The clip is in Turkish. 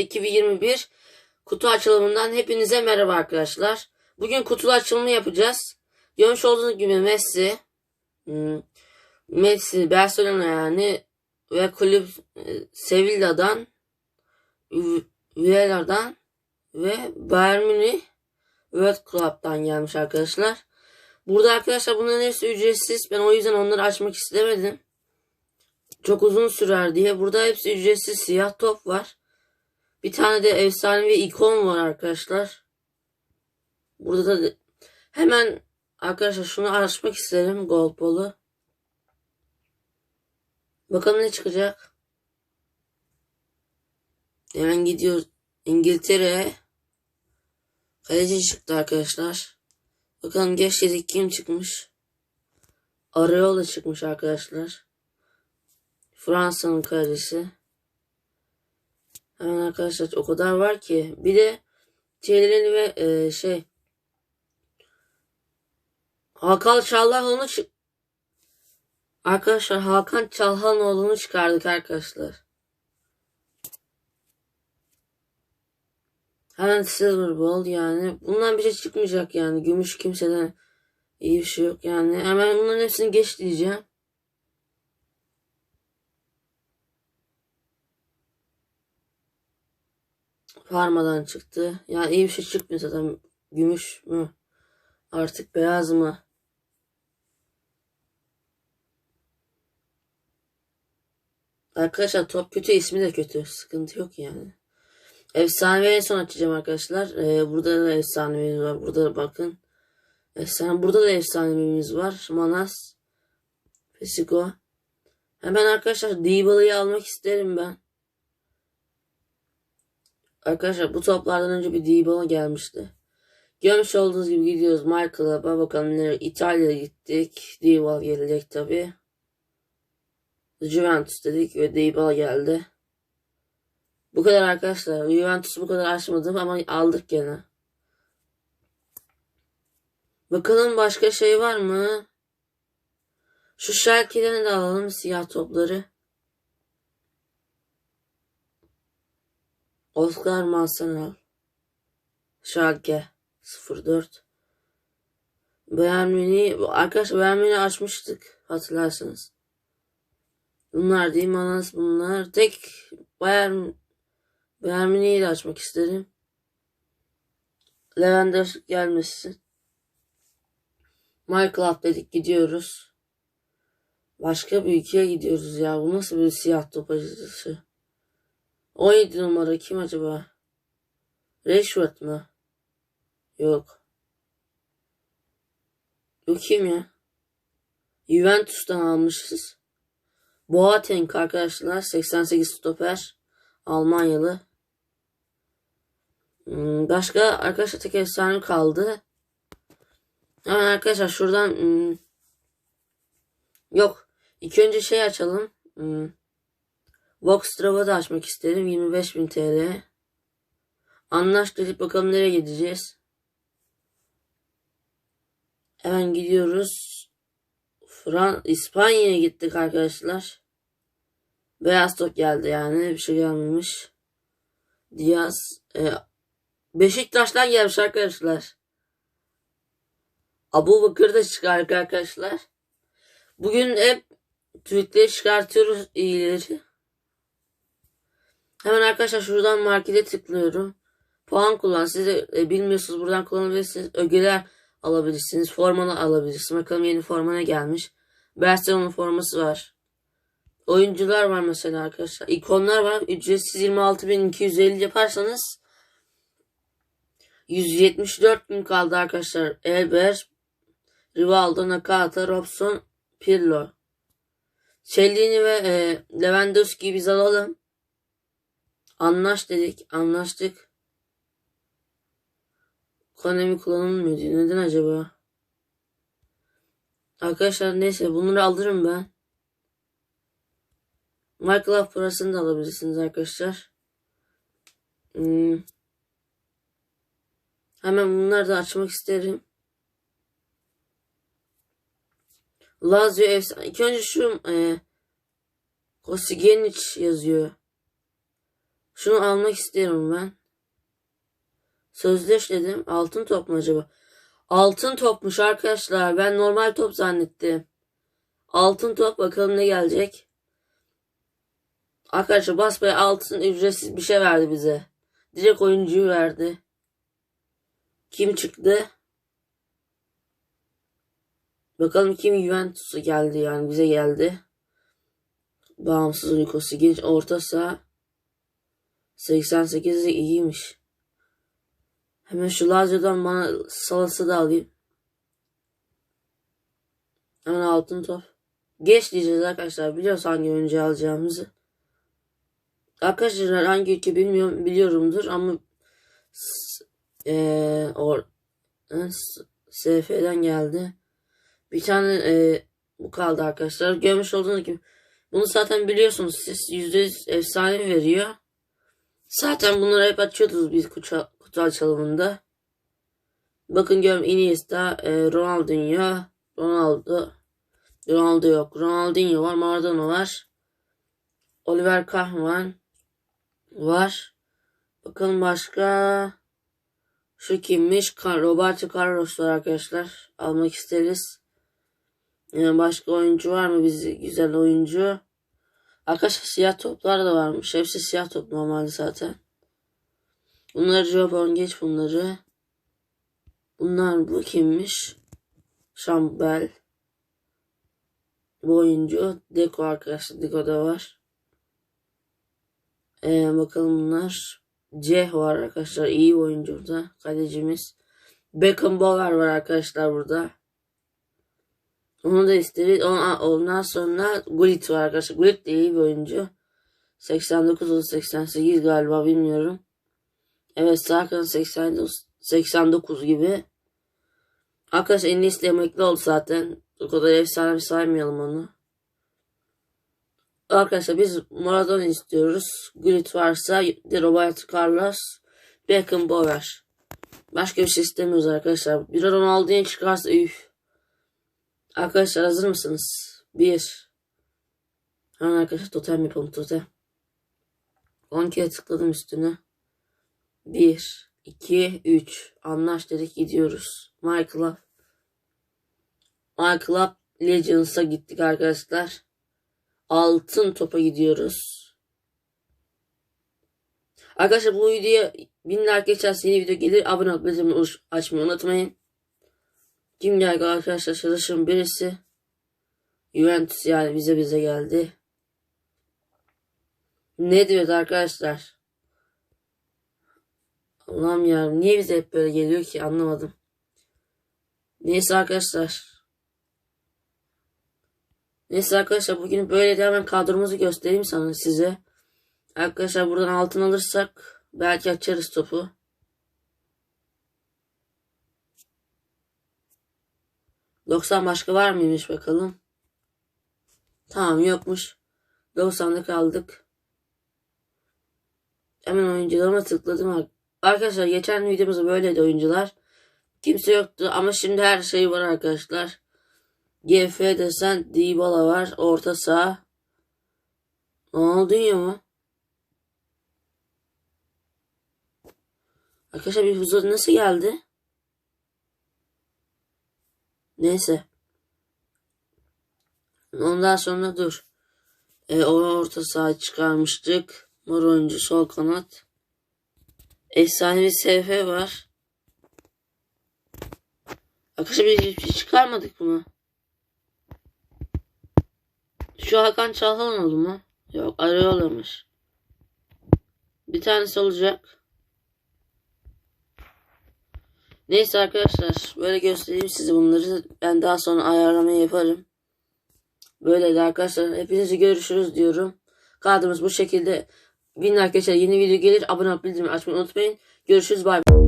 2021 kutu açılımından hepinize merhaba arkadaşlar. Bugün kutu açılımı yapacağız. Görmüş olduğunuz gibi Messi, hmm, Messi, Barcelona yani ve kulüp e, Sevilla'dan, Villa'dan ve Bayern Münih World Club'dan gelmiş arkadaşlar. Burada arkadaşlar bunların hepsi ücretsiz. Ben o yüzden onları açmak istemedim. Çok uzun sürer diye. Burada hepsi ücretsiz siyah top var. Bir tane de efsanevi ikon var arkadaşlar. Burada da hemen arkadaşlar şunu açmak isterim gold ball'u. Bakalım ne çıkacak. Hemen gidiyoruz İngiltere'ye. Kaleci çıktı arkadaşlar. Bakalım geç dedik kim çıkmış. Areola çıkmış arkadaşlar. Fransa'nın kalecisi. Hemen arkadaşlar o kadar var ki. Bir de Çeleli ve e, şey Hakan Çalhanoğlu'nu Arkadaşlar Hakan Çalhanoğlu'nu çıkardık arkadaşlar. Hemen Silver Ball yani. Bundan bir şey çıkmayacak yani. Gümüş kimseden iyi bir şey yok yani. Hemen bunların hepsini geç diyeceğim. Parmadan çıktı. Yani iyi bir şey çıkmıyor zaten. Gümüş mü? Artık beyaz mı? Arkadaşlar top kötü ismi de kötü. Sıkıntı yok yani. Efsanevi son açacağım arkadaşlar. Ee, burada da efsanevimiz var. Burada da bakın. Efsane, burada da efsanevimiz var. Manas. Pesico. Hemen arkadaşlar Dybala'yı almak isterim ben. Arkadaşlar bu toplardan önce bir Dybala gelmişti. Görmüş olduğunuz gibi gidiyoruz Michael'a. Bakalım nereye? İtalya'ya gittik. Dybala gelecek tabi. Juventus dedik ve Dybala geldi. Bu kadar arkadaşlar. Juventus'u bu kadar açmadım ama aldık gene. Bakalım başka şey var mı? Şu Schalke'den de alalım siyah topları. Oscar Mansanal. Schalke 04. Bayern Münih arkadaşlar Bayern Münih açmıştık hatırlarsınız. Bunlar değil Manas bunlar. Tek Bayern Bayern Münih'i de açmak isterim. Lewandowski gelmesin. Michael dedik gidiyoruz. Başka bir ülkeye gidiyoruz ya. Bu nasıl bir siyah top acısı? 17 numara kim acaba? Rashford mı? Yok. Yok kim ya? Juventus'tan almışız. Boateng arkadaşlar 88 stoper. Almanyalı. Hmm, Başka arkadaşlar tek efsane kaldı. Hemen arkadaşlar şuradan hmm, yok. İlk önce şey açalım. Voxtrav'a da açmak isterim. 25.000 TL. Anlaştık bakalım nereye gideceğiz. Hemen gidiyoruz. Fran İspanya'ya gittik arkadaşlar. Beyaz top geldi yani. Bir şey gelmemiş. Diaz. E, Beşiktaş'tan gelmiş arkadaşlar. Abu Bakır da çıkardık arkadaşlar. Bugün hep tweetleri çıkartıyoruz iyileri. Hemen arkadaşlar şuradan markete tıklıyorum. Puan kullan. Siz de e, bilmiyorsunuz buradan kullanabilirsiniz. Ögeler alabilirsiniz. Formalı alabilirsiniz. Bakalım yeni forma ne gelmiş. Barcelona forması var. Oyuncular var mesela arkadaşlar. İkonlar var. Ücretsiz 26.250 yaparsanız 174 gün kaldı arkadaşlar. Elber, Rivaldo, Nakata, Robson, Pirlo. Cellini ve e, Lewandowski'yi biz alalım. Anlaş dedik. Anlaştık. Konemi kullanılmıyor diyor. Neden acaba? Arkadaşlar neyse bunları alırım ben. Minecraft parasını da alabilirsiniz arkadaşlar. Hmm. Hemen bunları da açmak isterim. Lazio efsane. İlk önce şu e, Kosigenic yazıyor. Şunu almak istiyorum ben. Sözleş dedim. Altın top mu acaba? Altın topmuş arkadaşlar. Ben normal top zannettim. Altın top bakalım ne gelecek. Arkadaşlar basbaya altın ücretsiz bir şey verdi bize. Direkt oyuncuyu verdi. Kim çıktı? Bakalım kim Juventus'a geldi yani bize geldi. Bağımsız uykusu genç orta saha. 88 de iyiymiş. Hemen şu Lazio'dan bana salası da alayım. Hemen altın top. Geç diyeceğiz arkadaşlar. Biliyoruz hangi oyuncu alacağımızı. Arkadaşlar hangi ülke bilmiyorum biliyorumdur ama eee or e, SF'den geldi. Bir tane eee, bu kaldı arkadaşlar. Görmüş olduğunuz gibi bunu zaten biliyorsunuz siz %100 efsane veriyor. Zaten bunları hep açıyorduk biz kutu, kutu açılımında. Bakın görün Iniesta, e, Ronaldinho, Ronaldo, Ronaldo yok. Ronaldinho var, Maradona var. Oliver Kahn var. Bakalım başka. Şu kimmiş? Roberto Carlos var arkadaşlar. Almak isteriz. Yani başka oyuncu var mı bizi güzel oyuncu? Arkadaşlar siyah toplar da varmış. Hepsi siyah top normalde zaten. Bunları Jobon geç bunları. Bunlar bu kimmiş? Şambel. Bu oyuncu. Deko arkadaşlar. Deko da var. Ee, bakalım bunlar. Ceh var arkadaşlar. iyi oyuncu burada. Kalecimiz. Beckenbauer var arkadaşlar burada. Onu da isteriz. Ondan, sonra Gullit var arkadaşlar. Gullit de iyi bir oyuncu. 89 o 88 galiba bilmiyorum. Evet Sakan 89, 89 gibi. Arkadaşlar en iyisi de emekli oldu zaten. O kadar efsane bir saymayalım onu. Arkadaşlar biz Maradona istiyoruz. Gullit varsa de Roberto Carlos, Beckenbauer. Başka bir şey istemiyoruz arkadaşlar. Bir Ronaldinho çıkarsa üf. Arkadaşlar hazır mısınız? Bir. Hemen arkadaşlar totem yapalım totem. 10 kere tıkladım üstüne. 1, 2, 3. Anlaş dedik gidiyoruz. My Club. My Club Legends'a gittik arkadaşlar. Altın topa gidiyoruz. Arkadaşlar bu videoya bin like geçerse yeni video gelir. Abone bildirimleri açmayı unutmayın. Kim geldi arkadaşlar? Çalışın birisi. Juventus yani bize bize geldi. Ne diyoruz arkadaşlar? Allah'ım ya niye bize hep böyle geliyor ki anlamadım. Neyse arkadaşlar. Neyse arkadaşlar bugün böyle de hemen kadromuzu göstereyim sana size. Arkadaşlar buradan altın alırsak belki açarız topu. Doksan başka var mıymış bakalım. Tamam yokmuş. 90'da kaldık. Hemen oyuncularıma tıkladım. Arkadaşlar geçen videomuzda böyleydi oyuncular. Kimse yoktu ama şimdi her şey var arkadaşlar. GF desen Dybala var. Orta saha. Ronaldinho mu? Arkadaşlar bir huzur nasıl geldi? Neyse. Ondan sonra dur. E, o orta saha çıkarmıştık. Mor oyuncu sol kanat. Efsane bir SF var. Arkadaşlar biz hiçbir şey çıkarmadık mı? Şu Hakan Çalhan oldu mu? Yok arıyorlarmış. Bir tanesi olacak. Neyse arkadaşlar böyle göstereyim size bunları. Ben daha sonra ayarlamayı yaparım. Böyle de arkadaşlar hepinizi görüşürüz diyorum. Kadromuz bu şekilde. Bin arkadaşlar yeni video gelir. Abone olup bildirimi açmayı unutmayın. Görüşürüz bay bay.